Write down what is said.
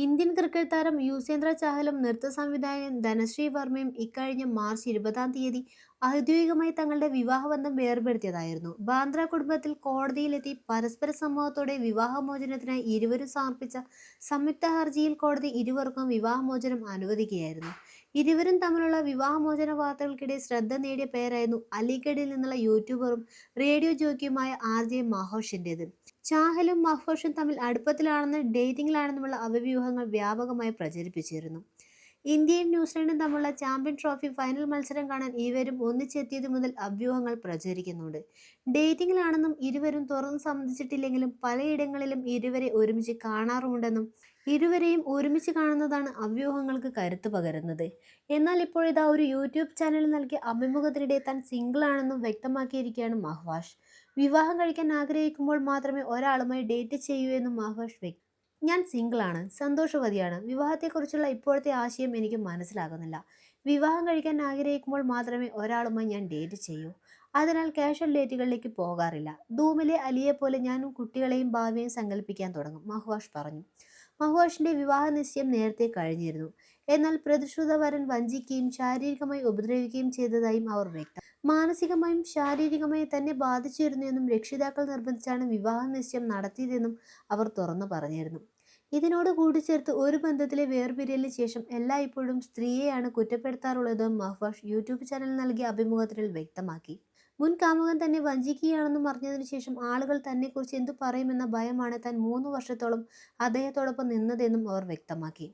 Indian cricket താരം യുസേന്ദ്ര ചഹലും നൃത്ത സംവിധായകൻ ധനശ്രീ വർമ്മയും ഇക്കഴിഞ്ഞ മാർച്ച് ഇരുപതാം തീയതി ഔദ്യോഗികമായി തങ്ങളുടെ വിവാഹബന്ധം വേർപെടുത്തിയതായിരുന്നു. ബാന്ദ്ര കുടുംബത്തിൽ കോടതിയിലെത്തി പരസ്പര സമ്മതത്തോടെ വിവാഹമോചനത്തിനായി ഇരുവരും സമർപ്പിച്ച സംയുക്ത ഹർജിയിൽ കോടതി ഇരുവർക്കും വിവാഹമോചനം അനുവദിക്കുകയായിരുന്നു. ഇരുവരും തമ്മിലുള്ള വിവാഹമോചന വാർത്തകൾക്കിടെ ശ്രദ്ധ നേടിയ പേരായിരുന്നു അലിഗഡിൽ നിന്നുള്ള യൂട്യൂബറും റേഡിയോ ജോക്കിയുമായ ആർ ജെ മഹോഷിന്റെത് ചാഹലും മഹോഷും തമ്മിൽ അടുപ്പത്തിലാണെന്ന് ഡേറ്റിംഗിലാണെന്നുമുള്ള അവവ്യൂഹങ്ങൾ വ്യാപകമായി പ്രചരിപ്പിച്ചിരുന്നു. ഇന്ത്യയും ന്യൂസിലൻഡും തമ്മിലുള്ള ചാമ്പ്യൻ ട്രോഫി ഫൈനൽ മത്സരം കാണാൻ ഇരുവരും ഒന്നിച്ചെത്തിയത് മുതൽ അഭ്യൂഹങ്ങൾ പ്രചരിക്കുന്നുണ്ട്. ഡേറ്റിംഗിലാണെന്നും ഇരുവരും തുറന്ന് സംബന്ധിച്ചിട്ടില്ലെങ്കിലും പലയിടങ്ങളിലും ഇരുവരെ ഒരുമിച്ച് കാണാറുമുണ്ടെന്നും ഇരുവരെയും ഒരുമിച്ച് കാണുന്നതാണ് അഭ്യൂഹങ്ങൾക്ക് കരുത്ത് പകരുന്നത്. എന്നാൽ ഇപ്പോഴിതാ ഒരു യൂട്യൂബ് ചാനൽ നൽകിയ അഭിമുഖത്തിനിടെ താൻ സിംഗിൾ ആണെന്നും വ്യക്തമാക്കിയിരിക്കുകയാണ് മഹ്വാഷ്. വിവാഹം കഴിക്കാൻ ആഗ്രഹിക്കുമ്പോൾ മാത്രമേ ഒരാളുമായി ഡേറ്റ് ചെയ്യൂ എന്നും മഹ്വാഷ് വ്യക്തി ഞാൻ സിംഗിളാണ് സന്തോഷവതിയാണ്. വിവാഹത്തെക്കുറിച്ചുള്ള ഇപ്പോഴത്തെ ആശയം എനിക്ക് മനസ്സിലാകുന്നില്ല. വിവാഹം കഴിക്കാൻ ആഗ്രഹിക്കുമ്പോൾ മാത്രമേ ഒരാളുമായി ഞാൻ ഡേറ്റ് ചെയ്യൂ. അതിനാൽ കാഷ്വൽ ഡേറ്റുകളിലേക്ക് പോകാറില്ല. ധൂമിലെ അലിയെ പോലെ ഞാനും കുട്ടികളെയും ഭാവിയെയും സങ്കല്പിക്കാൻ തുടങ്ങും മഹുവാഷ് പറഞ്ഞു. മഹുവാഷിന്റെ വിവാഹ നിശ്ചയം നേരത്തെ കഴിഞ്ഞിരുന്നു. എന്നാൽ പ്രതിശ്രുത വരൻ വഞ്ചിക്കുകയും ശാരീരികമായി ഉപദ്രവിക്കുകയും ചെയ്തതായും അവർ വ്യക്തം മാനസികമായും ശാരീരികമായും തന്നെ ബാധിച്ചിരുന്നു എന്നും രക്ഷിതാക്കൾ നിർബന്ധിച്ചാണ് വിവാഹ നിശ്ചയം നടത്തിയതെന്നും അവർ തുറന്നു പറഞ്ഞിരുന്നു. ഇതിനോട് കൂടിച്ചേർത്ത് ഒരു ബന്ധത്തിലെ വേർപിരിയലിന് ശേഷം എല്ലായ്പ്പോഴും സ്ത്രീയെയാണ് കുറ്റപ്പെടുത്താറുള്ളതെന്നും മഹ്വാഷ് യൂട്യൂബ് ചാനൽ നൽകിയ അഭിമുഖത്തിൽ വ്യക്തമാക്കി. മുൻ കാമുകൻ തന്നെ വഞ്ചിക്കുകയാണെന്നും അറിഞ്ഞതിനു ശേഷം ആളുകൾ തന്നെക്കുറിച്ച് എന്തു പറയുമെന്ന ഭയമാണ് താൻ മൂന്ന് വർഷത്തോളം അദ്ദേഹത്തോടൊപ്പം നിന്നതെന്നും അവർ വ്യക്തമാക്കി.